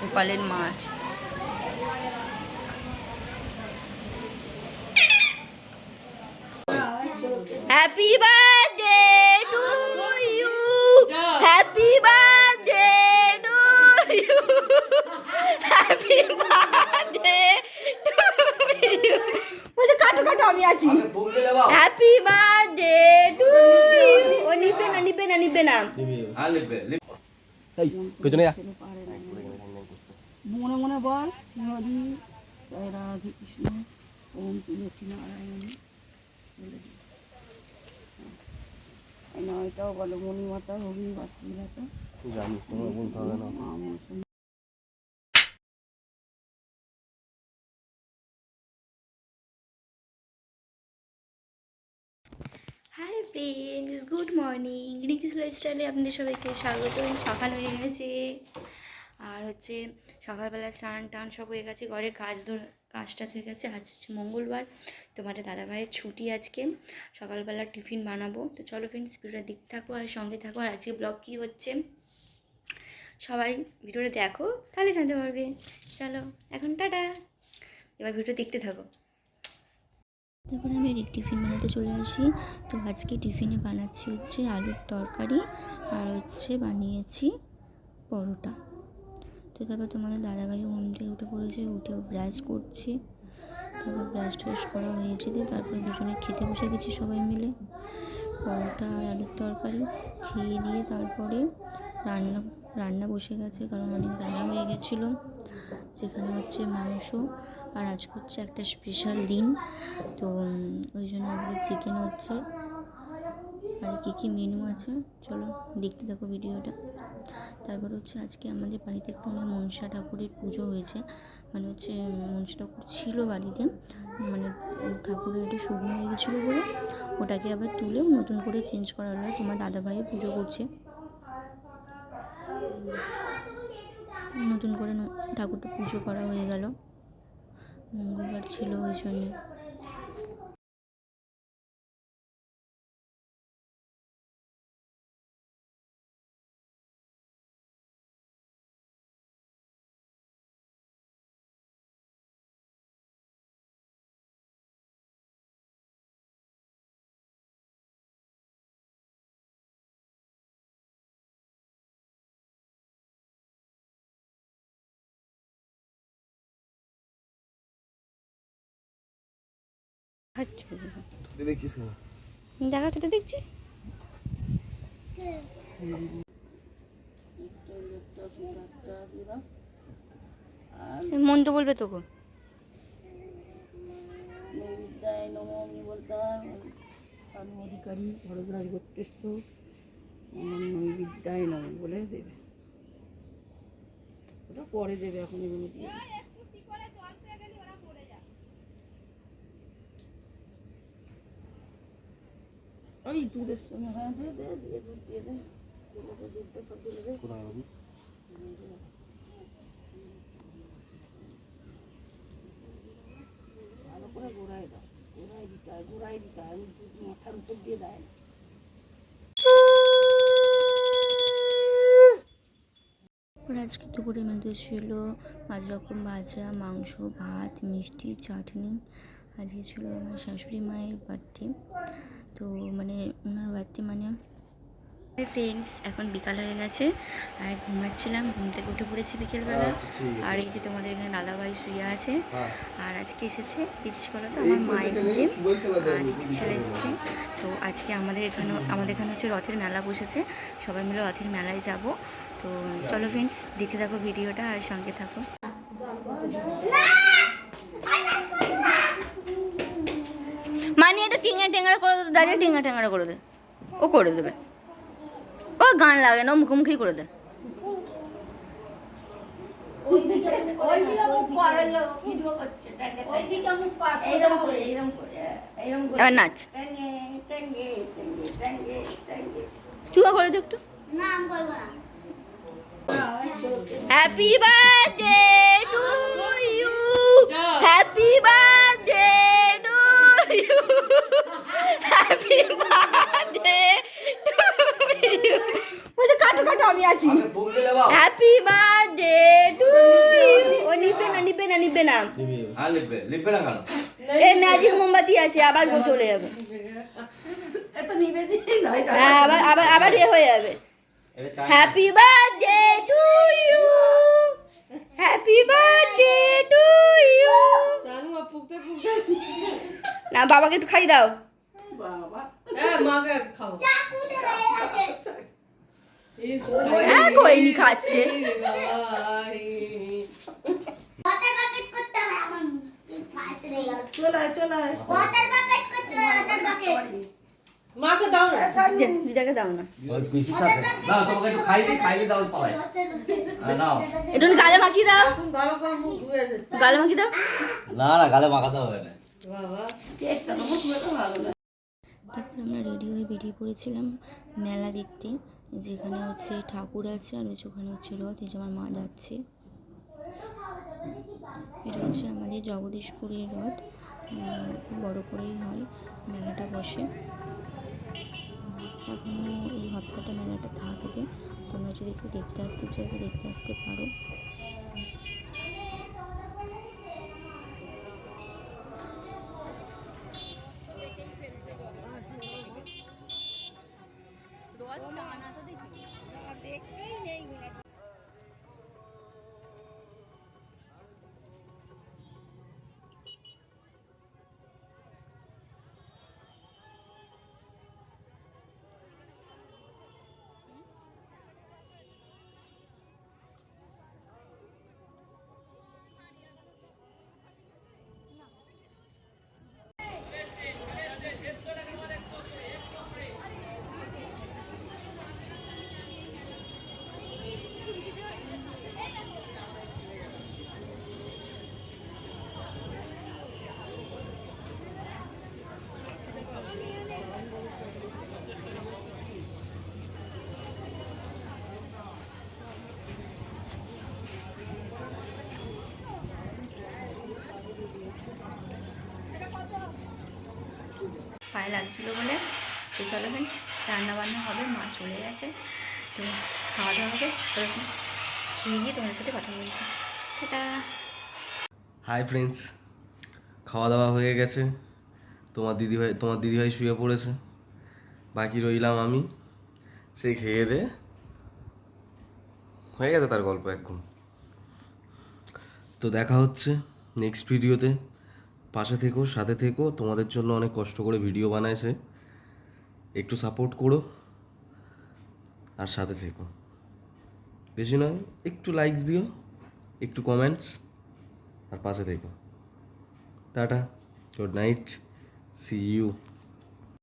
গোপালের মাছ। Happy birthday to you happy birthday to you happy birthday to you বলছে কাটো কাটো আমি আছি। হ্যাপি বার্থডে টু ইউ ও নিবে না নিবে না নিবে না। এই পেছনে যা। বল নদী জয় রাধে কৃষ্ণ ওম তুলসী নারায়ণ বলে দিই। নয়টাও বলো মণিমাতা রবি বাসিলাতা জানি তোমার বলতে হবে না। হাই ফ্রেন্ডস গুড মর্নিং রিকিস লাইফস্টাইলে আপনাদের সবাইকে স্বাগত। সকাল হয়ে গেছে। আর হচ্ছে সকালবেলা স্নান টান সব হয়ে গেছে ঘরের কাজ ধর- কাজ টাজ হয়ে গেছে। আজ হচ্ছে মঙ্গলবার, তোমাদের দাদাভাইয়ের ছুটি আজকে। সকালবেলা টিফিন বানাবো। তো চলো ফ্রেন্ডস ভিডিওটা দেখতে থাকো আর সঙ্গে থাকো। আর আজকে ব্লগ কী হচ্ছে? সবাই ভিডিওটা দেখো, তাহলে জানতে পারবে। চলো, এখন টাটা। এবার ভিডিও দেখতে থাকো। তারপরে আমি টিফিন বানাতে চলে আসি। তো আজকে টিফিনে বানাচ্ছি হচ্ছে আলুর তরকারি আর হচ্ছে বানিয়েছি পরোটা। তো তারপর তোমাদের দাদাভাই ঘুম থেকে উঠে পড়েছে উঠেও ব্রাশ করছে। তারপর ব্রাশ ট্রাশ করা হয়েছে দিয়ে তারপরে দুজনে খেতে বসে গেছি সবাই মিলে। পরোটা আর আলুর তরকারি খেয়ে দিয়ে তারপরে রান্না রান্না বসে গেছে কারণ অনেক বেলা হয়ে গেছিল, যেখানে হচ্ছে মাংস আর আজকে হচ্ছে একটা স্পেশাল দিন। তো ওই জন্য আজকে চিকেন হচ্ছে। আর কী কী মেনু আছে? চলো দেখতে থাকো ভিডিওটা তারপর হচ্ছে আজকে আমাদের বাড়িতে একটু মানে মনসা ঠাকুরের পুজো হয়েছে। মানে হচ্ছে মনসা ঠাকুর ছিল বাড়িতে। মানে ঠাকুরের এটা শুকনো হয়ে গেছিল বলে ওটাকে আবার তুলে নতুন করে চেঞ্জ করা হলো তোমার দাদাভাই পুজো করছে। নতুন করে ঠাকুরটা পুজো করা হয়ে গেল। মঙ্গলবার ছিল ওই জন্য। আচ্ছা। দেখছিস না দেখাচ্ছ তো দেখছি। মন তো বলবে তোকে। অধিকারী ভরদ্রাজ গোত্রেশ্ব অনন্য বিদ্যায় নম বলে দেবে। ওটা পরে দেবে এখন এগুলো দিয়ে। ওই দুধের সঙ্গে হ্যাঁ দে দে দিয়ে দুধ দিয়ে দে দুধটা দুধটা সব দিয়ে দে। কোথায় বাবু ভালো করে গোড়ায় দাও গোড়ায় দিতে হয় গোড়ায় দিতে হয় দুধ মাথার উপর দিয়ে দেয়। আজকে দুপুরের মধ্যে ছিল পাঁচ রকম ভাজা মাংস ভাত মিষ্টি চাটনি। আজকে ছিল আমার শাশুড়ি মায়ের বার্থডে তো মানে ওনার বার্থডে মানে ফ্রেন্ডস এখন বিকাল হয়ে গেছে আর ঘুমাচ্ছিলাম ঘুম থেকে উঠে পড়েছি বিকেলবেলা। আচ্ছা। আর এই যে তোমাদের এখানে দাদাভাই শুয়ে আছে হ্যাঁ। আর আজকে এসেছে এসেছে বলো তো আমার মা এসেছে। আর ছেলে এসেছে। তো আজকে আমাদের এখানে আমাদের এখানে হচ্ছে রথের মেলা বসেছে সবাই মিলে রথের মেলায় যাব। তো চলো ফ্রেন্ডস দেখে থাকো ভিডিওটা আর সঙ্গে থাকো মানে এটা টিঙা টেঙ্গারা করে দেবে দাঁড়িয়ে টিঙা টেঙ্গারা করে দে। ও করে দেবে। ও গান লাগে না মুখোমুখি করে দে। এবার নাচ। তুইও করে দে একটু। Happy birthday to you happy birthday to you happy birthday to you বলছে কাটো কাটো আমি আছি। হ্যাপি বার্থডে লিখবে না হ্যাঁ না লিখবে না। নিবে। না কেন? এই ম্যাজিক মোমবাতি আছে আবার চলে যাবে। হ্যাঁ আবার আবার আবার এ হয়ে যাবে। Happy birthday to you happy birthday to you না। বাবাকে একটু খাই দাও। বাবা। হ্যাঁ মাকে খাও। হ্যাঁ খাচ্ছে মাকে দাও না। দিদাকে দাও না। ওই পিসির সাথে। না তোমাকে একটু খাইয়ে খাইয়ে দাও পালাই নাও। একটু গালে মাখিয়ে দাও। এখন ভালো মুখ ধুয়ে এসেছে গালে মাখিয়ে দাও। না না গালে মাখাতে হবে না। বাবা কেকটা তো ভালো না। তারপর আমরা রেডি হয়ে বেরিয়ে পড়েছিলাম মেলা দেখতে। যেখানে হচ্ছে ঠাকুর আছে আর হচ্ছে ওখানে হচ্ছে রথ, এই যে আমার মা যাচ্ছে। এটা হচ্ছে আমাদের জগদীশপুরের রথ। বড় করেই হয়, মেলাটা বসে। এখনও এই হপ্তাহটা মেলাটা থাকবে। তোমরা যদি একটু দেখতে আসতে চাও দেখতে আসতে পারো। রথ টানা তো দেখি পায়ে লাগছিল বলে। তো চলো ফ্রেন্ডস রান্না বান্না হবে, মা চলে গেছে। তো খাওয়া দাওয়া হবে, চলো খেয়ে গিয়ে তোমার সাথে কথা বলছি। টাটা। হাই ফ্রেন্ডস খাওয়া দাওয়া হয়ে গেছে। তোমার দিদিভাই তোমার দিদিভাই শুয়ে পড়েছে। বাকি রইলাম আমি। সে খেয়ে দে। হয়ে গেছে তার গল্প একদম তো দেখা হচ্ছে নেক্সট ভিডিওতে পাশে থেকো, সাথে থেকো। তোমাদের জন্য অনেক কষ্ট করে ভিডিও বানাইছে। একটু সাপোর্ট করো আর সাথে থেকো। বেশি নয়, একটু লাইকস দিও, একটু কমেন্টস আর পাশে থেকো। Tata good night see you